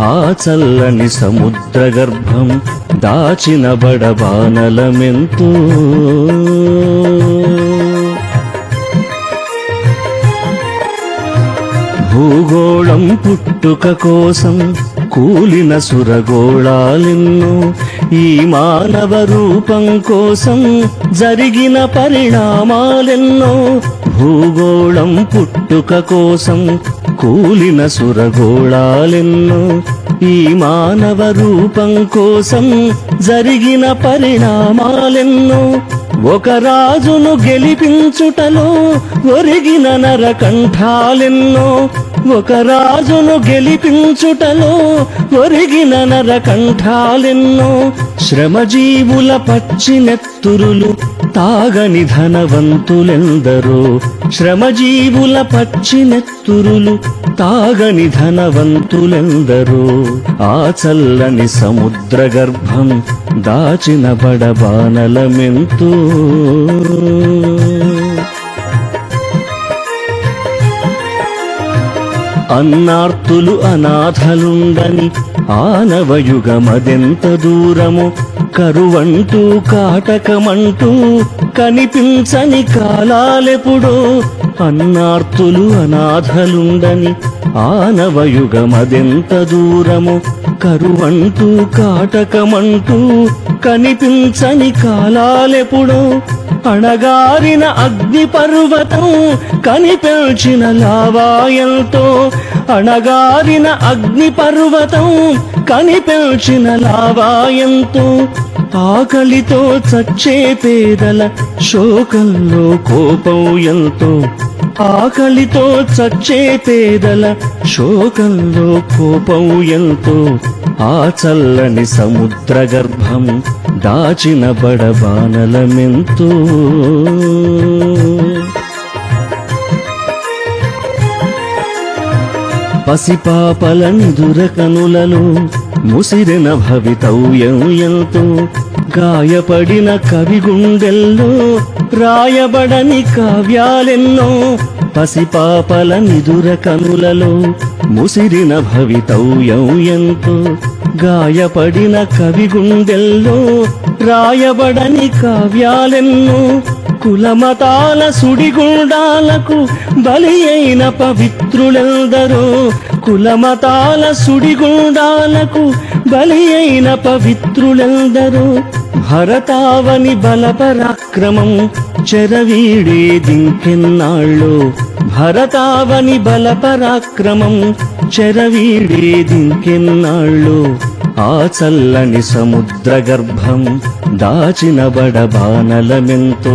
ఆ చల్లని సముద్ర గర్భం దాచిన బడబానలమెంతో. భూగోళం పుట్టుక కోసం కూలిన సురగోళాలెన్నో ఈ మానవ రూపం కోసం జరిగిన పరిణామాలెన్నో. భూగోళం పుట్టుక కోసం కూలిన సురగోళాలెన్నో ఈ మానవ రూపం కోసం జరిగిన పరిణామాలెన్నో ఒక రాజును గెలిపించుటలో ఒరిగిన నరకంఠాలెన్నో ఒక రాజును గెలిపించుటలో ఒరిగిన నరకంఠాలెన్నో శ్రమజీవుల పచ్చినెత్తురులు తాగని ధనవంతులెందరో. శ్రమజీవుల పచ్చినెత్తురులు తాగని ధనవంతులెందరో. ఆ చల్లని సముద్ర గర్భం దాచిన బడబానలమెంతో. అన్నార్తులు అనాథలుండని ఆనవయుగమదెంత దూరము? కరువంటూ కాటకమంటూ కనిపించని కాలాలెప్పుడో? అన్నార్తులు అనాథలుండని ఆనవయుగమదెంత దూరము? కరువంటూ కాటకమంటూ కనిపించని కాలాలెప్పుడో అణగారిన అగ్ని పర్వతం లావాయంతో అణగారిన అగ్ని పర్వతం కనిపెల్చిన లావాయంతో ఆకలితో చచ్చే పేదల శోకంలో కోపం ఎంతో? ఆకలితో చచ్చే పేదల శోకంలో కోపం ఎంతో. ఆ చల్లని సముద్ర గర్భం దాచిన బడబానలమెంతో. పసిపాపలని దురకనులలో ముసిరిన భవితవ్యం ఎంతో గాయపడిన కవి గుండెల్లో రాయబడని కావ్యాలెన్నో పసిపాపల నిదుర కనులలో ముసిరిన భవితవ్యం ఎంతో గాయపడిన కవి గుండెల్లో రాయబడని కావ్యాలెన్నో కులమతాల సుడిగుండాలకు బలి అయిన పవిత్రులెందరో కులమతాల సుడిగుండాలకు బలి అయిన పవిత్రులెందరో. భరతావని బలపరాక్రమం చెరవీడే దింకెన్నాళ్ళో భరతావని బలపరాక్రమం చెరవీడే దింకెన్నాళ్ళో. ఆ చల్లని సముద్ర గర్భం దాచిన బడబానలమెంతో